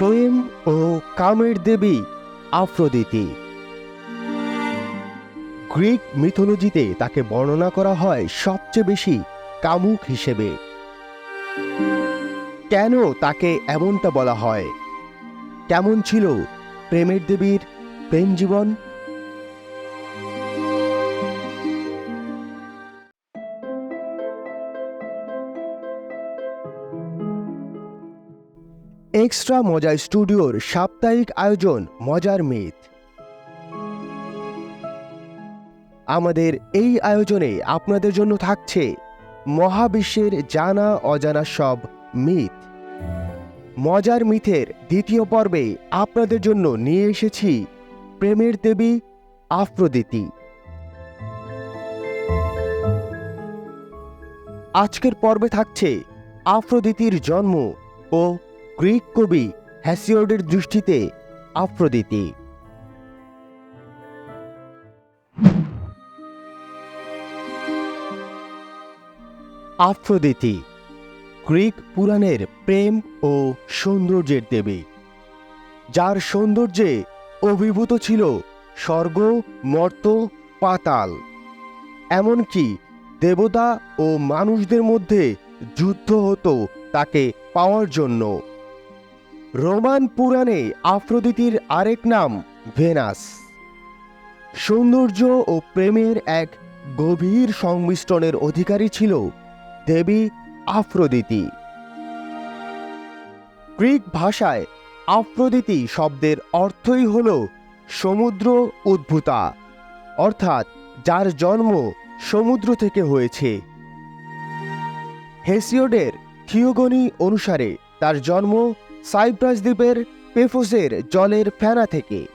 প্রেম ও কামের দেবী আফ্রোদিতি। গ্রিক মিথোলজিতে তাকে বর্ণনা করা হয় সবচেয়ে বেশি কামুক হিসেবে। কেন তাকে এমনটা বলা হয়? কেমন ছিল প্রেমের দেবীর প্রেম জীবন? এক্সট্রা মজা স্টুডিওর সাপ্তাহিক আয়োজন মজার মিথ আমাদের এই আয়োজনে আপনাদের জন্য থাকছে মহাবিশ্বের জানা অজানা সব মিথ মজার মিথের দ্বিতীয় পর্বে আপনাদের জন্য নিয়ে এসেছি প্রেমের দেবী আফ্রোদিতি। আজকের পর্বে থাকছে আফ্রোদিতির জন্ম ও গ্রিক কবি হ্যাসিওডের দৃষ্টিতে আফ্রোদিতি আফ্রোদিতি গ্রিক পুরাণের প্রেম ও সৌন্দর্যের দেবী, যার সৌন্দর্যে অভিভূত ছিল স্বর্গ, মর্ত, পাতাল। এমনকি দেবতা ও মানুষদের মধ্যে যুদ্ধ হতো তাকে পাওয়ার জন্য। রোমান পুরাণে আফ্রোদিতির আরেক নাম ভেনাস। সৌন্দর্য ও প্রেমের এক গভীর সংমিশ্রণের অধিকারী ছিল দেবী আফ্রোদিতি। গ্রিক ভাষায় আফ্রোদিতি শব্দের অর্থই হল সমুদ্র উদ্ভূতা, অর্থাৎ যার জন্ম সমুদ্র থেকে হয়েছে। হেসিওডের থিওগনি অনুসারে তার জন্ম সাইপ্রাস দ্বীপের পেফোসের জলের ফেনা থেকে।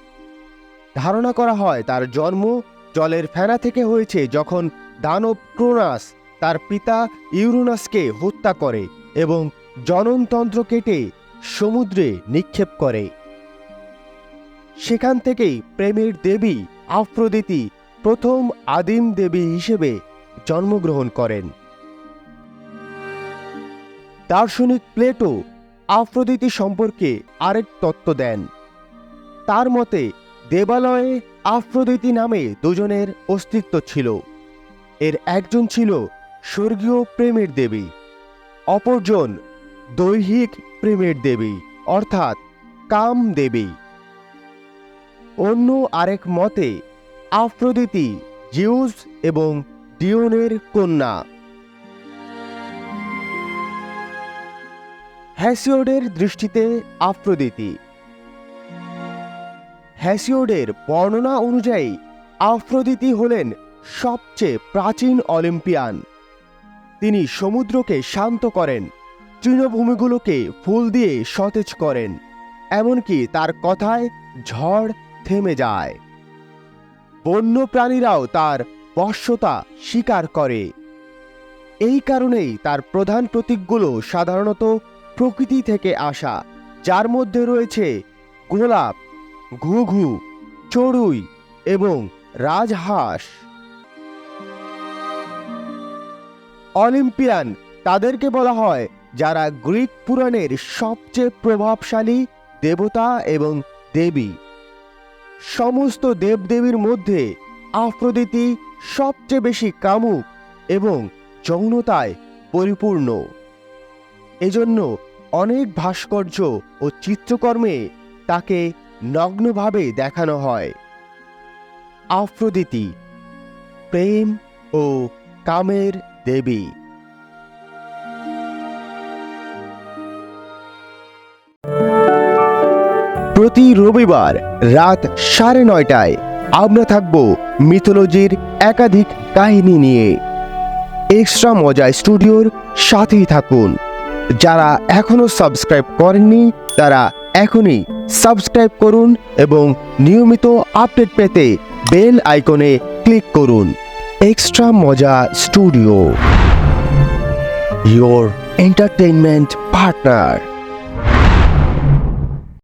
ধারণা করা হয় তার জন্ম জলের ফেনা থেকে হয়েছে যখন দানব ক্রোনাস তার পিতা ইউরোনাসকে হত্যা করে এবং জননতন্ত্র কেটে সমুদ্রে নিক্ষেপ করে। সেখান থেকেই প্রেমের দেবী আফ্রোদিতি প্রথম আদিম দেবী হিসেবে জন্মগ্রহণ করেন। দার্শনিক প্লেটো আফ্রোদিতি সম্পর্কে আরেক তত্ত্ব দেন। তার মতে, দেবালয়ে আফ্রোদিতি নামে দুজনের অস্তিত্ব ছিল। এর একজন ছিল স্বর্গীয় প্রেমের দেবী, অপরজন দৈহিক প্রেমের দেবী, অর্থাৎ কাম দেবী। অন্য আরেক মতে, আফ্রোদিতি জিউস এবং ডিওনের কন্যা। হ্যাসিওডের দৃষ্টিতে আফ্রোদিতি। হ্যাসিওডের বর্ণনা অনুযায়ী, আফ্রোদিতি হলেন সবচেয়ে প্রাচীন অলিম্পিয়ান। তিনি সমুদ্রকে শান্ত করেন, তৃণভূমিগুলোকে ফুল দিয়ে সতেজ করেন, এমনকি তার কথায় ঝড় থেমে যায়। বন্য প্রাণীরাও তার বশ্যতা স্বীকার করে। এই কারণেই তার প্রধান প্রতীকগুলো সাধারণত প্রকৃতি থেকে আসা, যার মধ্যে রয়েছে গোলাপ, ঘুঘু, চড়ুই এবং রাজহাঁস। অলিম্পিয়ান তাদেরকে বলা হয়, যারা গ্রিক পুরাণের সবচেয়ে প্রভাবশালী দেবতা এবং দেবী। সমস্ত দেবদেবীর মধ্যে আফ্রোদিতি সবচেয়ে বেশি কামুক এবং যৌনতায় পরিপূর্ণ। এজন্য অনেক ভাস্কর্য ও চিত্রকর্মে তাকে নগ্নভাবে দেখানো হয়। আফ্রোদিতি, প্রেম ও কামের দেবী। প্রতি রবিবার রাত সাড়ে নয়টায় আমরা থাকব মিথোলজির একাধিক কাহিনী নিয়ে। এক্সট্রা মজা স্টুডিওর সাথেই থাকুন। যারা এখনও সাবস্ক্রাইব করেননি, তারা এখনই সাবস্ক্রাইব করুন এবং নিয়মিত আপডেট পেতে বেল আইকনে ক্লিক করুন। এক্সট্রা মজা স্টুডিও ইয়োর এন্টারটেইনমেন্ট partner